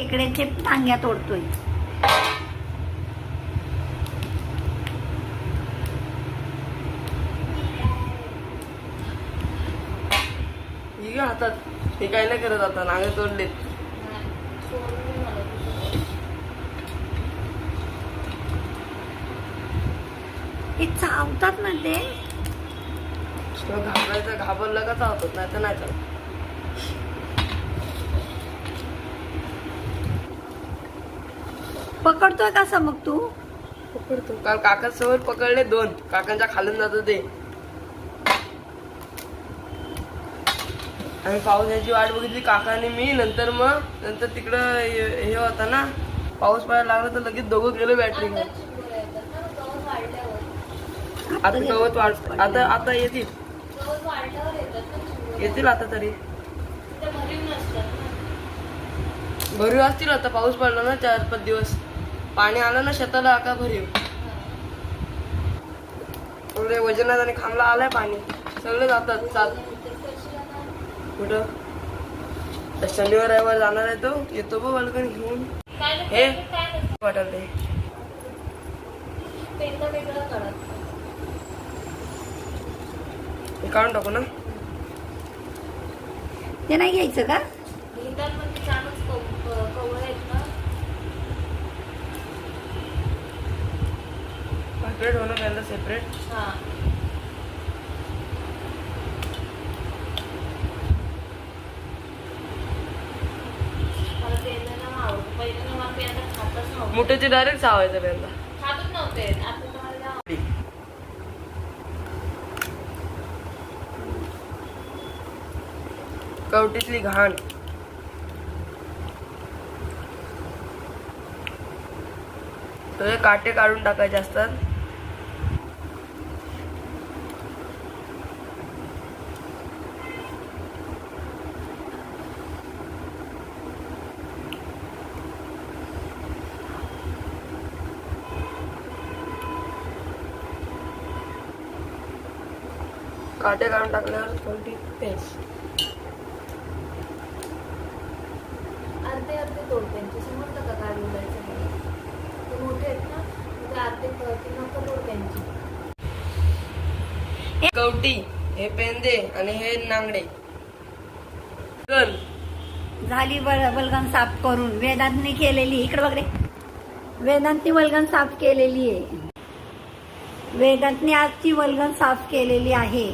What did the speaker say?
खेकड्याचे टांग्या तोडतोय. ही घ्या हातात हे काय नाही करत आता? नागे तोडलेत. हे चावतात ना ते. घाबरायचं घाबरलं का चावतात? नाही तर नाही चालत पकडतोय कसा मग तू? पकडतो. काल काका समोर पकडले दोन. काकांच्या खालून जातो ते. आम्ही पावसाची वाट बघितली काकांनी मी नंतर मग नंतर तिकडं हे होता ना पाऊस पडायला लागला तर लगेच दोघं गेलो बॅटरी आता गवत वाढ आता आता येतील. येतील आता तरी. भरीव असतील आता पाऊस पडला ना चार पाच दिवस. पाणी आलं ना शेताला का भरीव सगळे वजनात आणि खांबला आलाय पाणी. सगळे जातात जात कुठं? तर शनिवार रविवार जाणार आहे तो. येतो बघ बालकन घेऊन. हे. वाटत ते काढून टाकू ना. ते नाही घ्यायचं का? सेपरेट होणं पहिला सेपरेट मोठ्याचे डायरेक्ट चावायचं पहिला कवटीतली घाण. तर हे काटे काढून टाकायचे असतात. काटे काढून टाकल्यावर कवटी पेस्ट अर्धे अर्धे तोड त्यांचे समजतं का काय बोलायचं मला ते मोठे आहेत ना मग ते अर्धे ते नका तोड त्यांची कवटी हे पेंदे आणि हे नांगडे. गण झाली बल बलगन साफ करून. वेदांतने केलेली इकडे बघ रे. वेदांतनी वल्गन साफ केलेली आहे. वेदांतने आजची वल्गन साफ केलेली आहे.